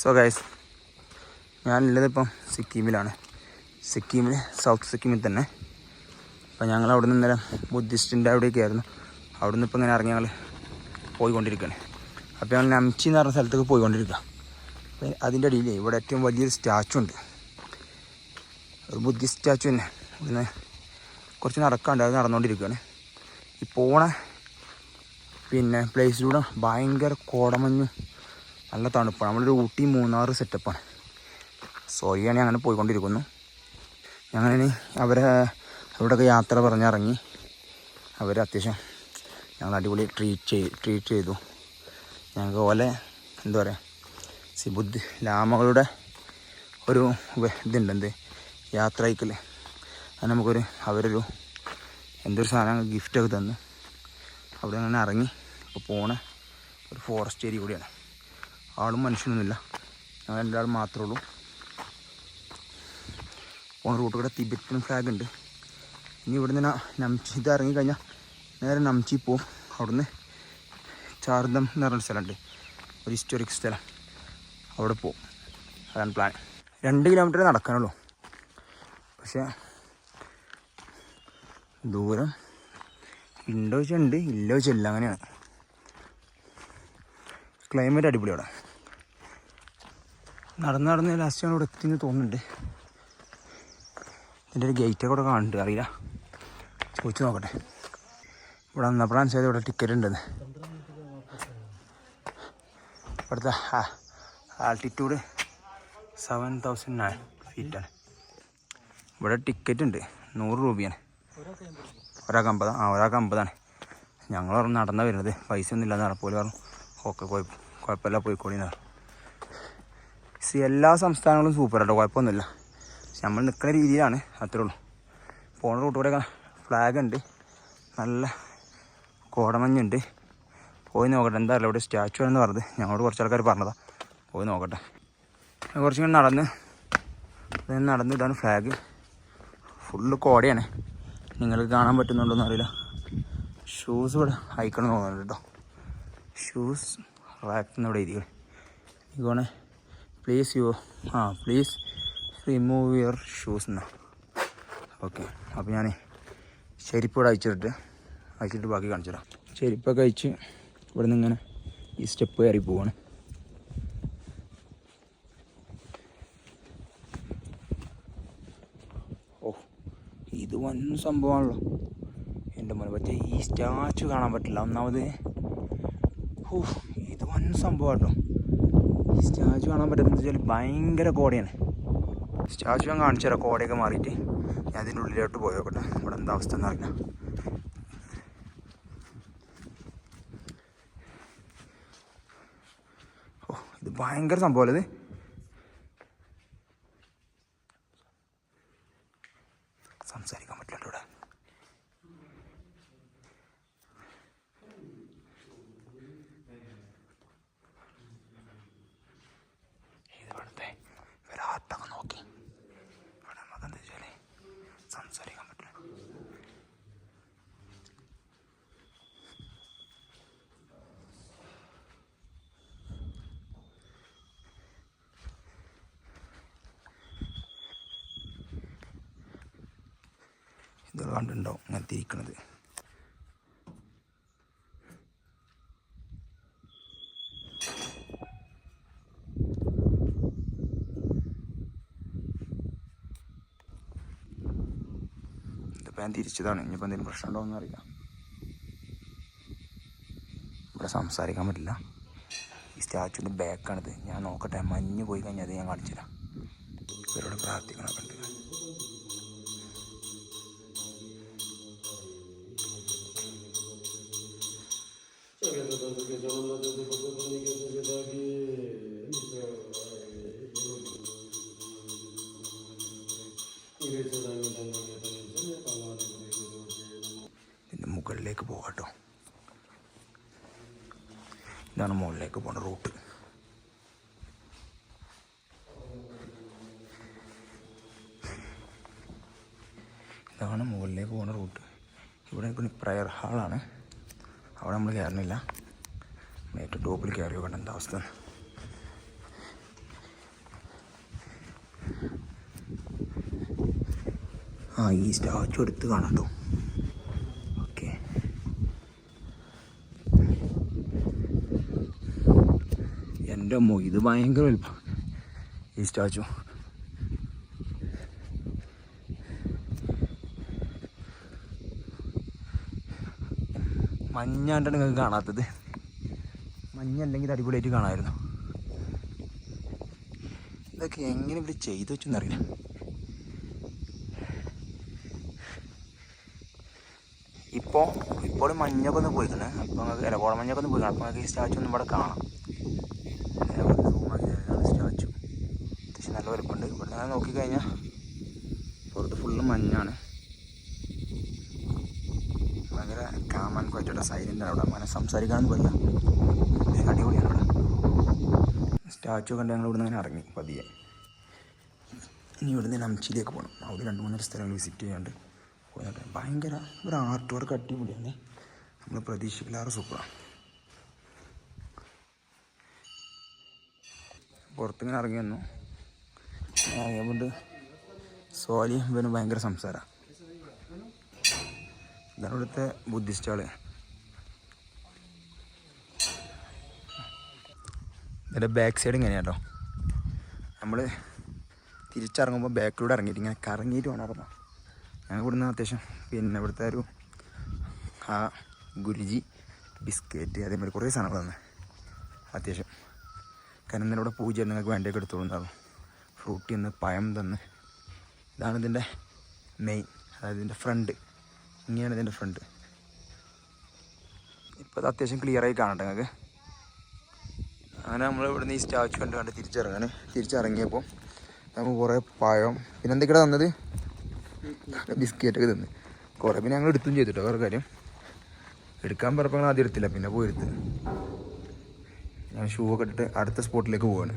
So guys ഞാനുള്ളത് ഇപ്പം സിക്കിമിലാണ്. സിക്കിമിൽ സൗത്ത് സിക്കിമിൽ തന്നെ. അപ്പം ഞങ്ങൾ അവിടെ നിന്ന് ഇന്നലെ ബുദ്ധിസ്റ്റിന്റെ അവിടെയൊക്കെ ആയിരുന്നു. അവിടെ നിന്ന് ഇപ്പം ഇങ്ങനെ ഇറങ്ങി ഞങ്ങൾ പോയിക്കൊണ്ടിരിക്കുകയാണ് അപ്പോൾ ഞങ്ങൾ നംചി എന്ന് പറഞ്ഞ സ്ഥലത്തേക്ക് പോയിക്കൊണ്ടിരിക്കുക അപ്പം അതിന്റെ അടിയിൽ ഇവിടെ ഏറ്റവും വലിയൊരു സ്റ്റാച്ചു ഉണ്ട്. ഒരു ബുദ്ധിസ്റ്റ് സ്റ്റാച്ചു തന്നെ. ഇവിടുന്ന് കുറച്ച് നടക്കാണ്ട് അത് നടന്നുകൊണ്ടിരിക്കുകയാണ് ഈ പോണ പിന്നെ പ്ലേസിലൂടെ ഭയങ്കര കോടമഞ്ഞും നല്ല തണുപ്പാണ്. നമ്മളൊരു ഊട്ടി മൂന്നാറ് സെറ്റപ്പാണ് സോയാണ് അങ്ങനെ പോയിക്കൊണ്ടിരിക്കുന്നു. ഞങ്ങളിനി അവരെ അവിടെയൊക്കെ യാത്ര പറഞ്ഞിറങ്ങി. അവർ അത്യാവശ്യം ഞങ്ങൾ അടിപൊളി ട്രീറ്റ് ചെയ്തു ട്രീറ്റ് ചെയ്തു. ഞങ്ങൾക്ക് പോലെ എന്താ പറയുക സി ലാമകളുടെ ഒരു ഇതുണ്ട് എന്ത്? യാത്ര അയക്കൽ അത് നമുക്കൊരു അവരൊരു എന്തൊരു സാധനം ഗിഫ്റ്റൊക്കെ തന്നു. അവിടെ അങ്ങനെ ഇറങ്ങി. ഇപ്പോൾ പോണ ഒരു ഫോറസ്റ്റ് ഏരിയ കൂടിയാണ്. ആളും മനുഷ്യനൊന്നുമില്ല. ഞങ്ങൾ ആൾ മാത്രമേ ഉള്ളൂ. പോണ റൂട്ട് കൂടെ തിബറ്റൻ ഫ്ലാഗ് ഉണ്ട്. ഇനി ഇവിടുന്ന് നംചി ഇത് ഇറങ്ങിക്കഴിഞ്ഞാൽ നേരെ നംചി പോവും. അവിടുന്ന് ചാർദം എന്ന് പറഞ്ഞൊരു സ്ഥലമുണ്ട്. ഒരു ഹിസ്റ്റോറിക് സ്ഥലം. അവിടെ പോവും. അതാണ് പ്ലാൻ രണ്ട് കിലോമീറ്റർ നടക്കാനുള്ളൂ. പക്ഷേ ദൂരം ഉണ്ടോ വെച്ചാൽ ഉണ്ട് ഇല്ല വെച്ചാൽ അങ്ങനെയാണ്. ക്ലൈമറ്റ് അടിപൊളി അവിടെ. നടന്ന് നടന്ന് ലാസ്റ്റ് ഞങ്ങൾ ഇവിടെ എത്തിയെന്ന് തോന്നുന്നുണ്ട്. ഇതിന്റെ ഒരു ഗേറ്റ് ഇവിടെ കാണുന്നുണ്ട് അറിയില്ല. ചോദിച്ചു നോക്കട്ടെ. ഇവിടെ വന്നപ്പോഴാണ് ചെയ്ത് ഇവിടെ ടിക്കറ്റ് ഉണ്ടെന്ന്. ഇവിടുത്തെ ആൾട്ടിറ്റ്യൂഡ് സെവൻ തൗസൻഡ് നയൻ ഫീറ്റാണ് ഇവിടെ ടിക്കറ്റ് ഉണ്ട് നൂറ് രൂപയാണ്. ഒരാൾക്ക് അമ്പത് ആ ഒരാൾക്ക് അമ്പതാണ്. ഞങ്ങൾ പറഞ്ഞു നടന്നാണ് വരുന്നത്. പൈസ ഒന്നും ഇല്ലാന്ന് പറഞ്ഞപ്പോൾ പറഞ്ഞു. ഓക്കെ കുഴപ്പം കുഴപ്പമില്ല പോയിക്കോളിന്ന് പറഞ്ഞു. എല്ലാ സംസ്ഥാനങ്ങളും സൂപ്പർ കേട്ടോ കുഴപ്പമൊന്നുമില്ല. പക്ഷെ നമ്മൾ നിൽക്കുന്ന രീതിയിലാണ് അത്രേ ഉള്ളൂ. പോണ റൂട്ട് കൂടെ ഫ്ലാഗ് ഉണ്ട്. നല്ല കോടമഞ്ഞുണ്ട്. പോയി നോക്കട്ടെ. എന്താ അറിയില്ല ഇവിടെ സ്റ്റാച്ചു ആണെന്ന് പറഞ്ഞത്. ഞങ്ങളോട് കുറച്ച് ആൾക്കാർ പറഞ്ഞതാ. പോയി നോക്കട്ടെ. കുറച്ച് കുറച്ചിങ്ങനെ നടന്ന് നടന്ന് ഇതാണ് ഫ്ലാഗ് ഫുള്ള് കോടയാണ്. നിങ്ങൾക്ക് കാണാൻ പറ്റുന്നുണ്ടോയെന്ന് അറിയില്ല. ഷൂസ് ഇവിടെ അയക്കണം തോന്നുന്നുണ്ട് കേട്ടോ. ഷൂസ് റാക്ക് ഇവിടെ ഇരിക്കണം ഇതാണ് പ്ലീസ് യു ആ പ്ലീസ് റിമൂവ് യുവർ ഷൂസ് എന്നാ ഓക്കെ അപ്പോൾ ഞാൻ ചെരുപ്പ് ഇവിടെ അയച്ചിട്ട് അയച്ചിട്ട് ബാക്കി കാണിച്ചു തരാം. ചെരുപ്പൊക്കെ അയച്ച് ഇവിടെ നിന്ന് ഇങ്ങനെ ഈ സ്റ്റെപ്പ് കയറി പോവാണ്. ഓ ഇത് വൻ സംഭവമാണല്ലോ. എന്റെ മോനെ പറ്റിയ ഈ സ്റ്റാച്ചു കാണാൻ പറ്റില്ല. ഒന്നാമത് ഓ ഇത് വൻ സംഭവം കേട്ടോ ഈ സ്റ്റാച്ചു കാണാൻ പറ്റുന്നത് വെച്ചാൽ ഭയങ്കര കോടയാണ്. സ്റ്റാച്ചു ഞാൻ കാണിച്ചു തരാം കോടയൊക്കെ മാറിയിട്ട്. ഞാൻ അതിന്റെ ഉള്ളിലോട്ട് പോയോക്കട്ടെ ഇവിടെ എന്താ അവസ്ഥ എന്ന് അറിയില്ല. ഓ ഇത് ഭയങ്കര സംഭവമല്ലേ ഇത് സംസാരിക്കാൻ പറ്റില്ല ഇവിടെ ഇത് ഇവിടുത്തെ ഇവരാട്ടൊക്കെ നോക്കി ഇവിടെ നമുക്ക് എന്താ വെച്ചാൽ സംസാരിക്കാൻ പറ്റില്ല ഇത് കണ്ടുണ്ടാവും ഇങ്ങനെ തിരിക്കണത്. ഇതിപ്പോൾ ഞാൻ തിരിച്ചതാണ്. ഇനിയിപ്പോൾ എന്തെങ്കിലും പ്രശ്നം ഉണ്ടോയെന്ന് അറിയാം ഇവിടെ സംസാരിക്കാൻ പറ്റില്ല. ഈ സ്റ്റാച്ചുവിന്റെ ബാക്കാണിത് ഞാൻ നോക്കട്ടെ മഞ്ഞ് പോയി കഴിഞ്ഞാൽ അത് ഞാൻ കാണിച്ചു തരാം ഇവരോട് പ്രാർത്ഥിക്കണമൊക്കെ ഉണ്ട് ഇതിന്റെ മുകളിലേക്ക് പോകാട്ടോ ഇതാണ് മുകളിലേക്ക് പോണ റൂട്ട്. ഇതാണ് മുകളിലേക്ക് പോണ റൂട്ട്. ഇവിടെ പ്രയർ ഹാളാണ് അവിടെ നമ്മൾ കയറണില്ല. നേരിട്ട് ടോപ്പിൽ കയറിയോ കണ്ട എന്താ അവസ്ഥ? ആ ഈ സ്റ്റാച്ചു എടുത്ത് കാണാം ഓക്കെ. എന്റെ അമ്മ ഇത് ഭയങ്കര വലുപ്പം ഈ സ്റ്റാച്ചു. മഞ്ഞാണ്ടാണ് നിങ്ങൾക്ക് കാണാത്തത്. മഞ്ഞല്ലെങ്കിൽ അടിപൊളിയായിട്ട് കാണാമായിരുന്നു. ഇതൊക്കെ എങ്ങനെ ഇവർ ചെയ്തു വെച്ചെന്നറിയില്ല. ഇപ്പോൾ ഇപ്പോൾ മഞ്ഞൊക്കെ ഒന്ന് പോയിക്കണ് അപ്പോൾ നിങ്ങൾക്ക് ഇലകോട മഞ്ഞൊക്കെ ഒന്ന് പോയിക്കണം അപ്പോൾ നിങ്ങൾക്ക് ഈ സ്റ്റാച്ചു ഒന്നും ഇവിടെ കാണാം. നല്ല വലുപ്പുണ്ട്. ഇവിടെ നിന്ന് നോക്കിക്കഴിഞ്ഞാൽ പുറത്ത് ഫുള്ള് മഞ്ഞാണ്. ഭയങ്കര കാമൻ പറ്റൂല സൈലന്റ് അവിടെ. അങ്ങനെ സംസാരിക്കാനൊന്നും പറ്റില്ല. അടിപൊളിയാണ് സ്റ്റാച്ചു കണ്ട് ഞങ്ങൾ ഇവിടുന്ന് അങ്ങനെ ഇറങ്ങി പതിയെ. ഇനി ഇവിടുന്ന് നംച്ചിയിലേക്ക് പോകണം അവിടെ രണ്ട് മൂന്നര സ്ഥലങ്ങൾ വിസിറ്റ് ചെയ്യാണ്ട് പോയിട്ട് ഭയങ്കര ഒരു ആർട്ട് വർക്ക് അടിപൊളിയാണ് നമ്മൾ പ്രതീക്ഷിക്കില്ലാറ് സൂപ്പറാണ് പുറത്തിങ്ങനെ ഇറങ്ങി വന്നു. അതുകൊണ്ട് സോലി ഇവന് ഭയങ്കര സംസാരമാണ് ഇതാണ് ഇവിടുത്തെ ബുദ്ധിസ്റ്റുകൾ ഇതിന്റെ ബാക്ക് സൈഡ് ഇങ്ങനെയാണ് കേട്ടോ നമ്മൾ തിരിച്ചിറങ്ങുമ്പോൾ ബാക്കിലൂടെ ഇറങ്ങിയിട്ട് ഇങ്ങനെ കറങ്ങിയിട്ട് വേണം ഇറങ്ങാം ഞങ്ങൾ ഇവിടുന്ന് അത്യാവശ്യം പിന്നെ ഇവിടുത്തെ ഒരു ആ ഗുരുജി ബിസ്ക്കറ്റ് അതേമാതിരി കുറേ സാധനങ്ങൾ തന്നെ. അത്യാവശ്യം കാരണം ഇന്നലെ പൂജ നിങ്ങൾക്ക് വേണ്ടിയൊക്കെ എടുത്തോളുന്നതാകും ഫ്രൂട്ടി ഒന്ന് പഴം തന്ന്. ഇതാണ് ഇതിന്റെ മെയിൻ അതായത് ഇതിന്റെ ഫ്രണ്ട് ഇങ്ങനെയാണ് ഇതിന്റെ ഫ്രണ്ട് ഇപ്പോൾ അത് അത്യാവശ്യം ക്ലിയറായി കാണട്ടെ നിങ്ങൾക്ക്. അങ്ങനെ നമ്മൾ ഇവിടുന്ന് ഈ സ്റ്റാച്ചു കണ്ട് കണ്ട് തിരിച്ചിറങ്ങാൻ തിരിച്ചിറങ്ങിയപ്പോൾ നമുക്ക് കുറേ പഴം. പിന്നെ എന്തൊക്കെയാണ് തന്നത്? ബിസ്ക്കറ്റൊക്കെ തന്ന്. കുറേ പിന്നെ ഞങ്ങൾ എടുത്തും ചെയ്തിട്ടോ വേറെ കാര്യം. എടുക്കാൻ പറഞ്ഞപ്പോൾ ആദ്യം എടുത്തില്ല പിന്നെ പോയി എടുത്ത്. ഞാൻ ഷൂ ഒക്കെ ഇട്ടിട്ട് അടുത്ത സ്പോട്ടിലേക്ക് പോവാണ്.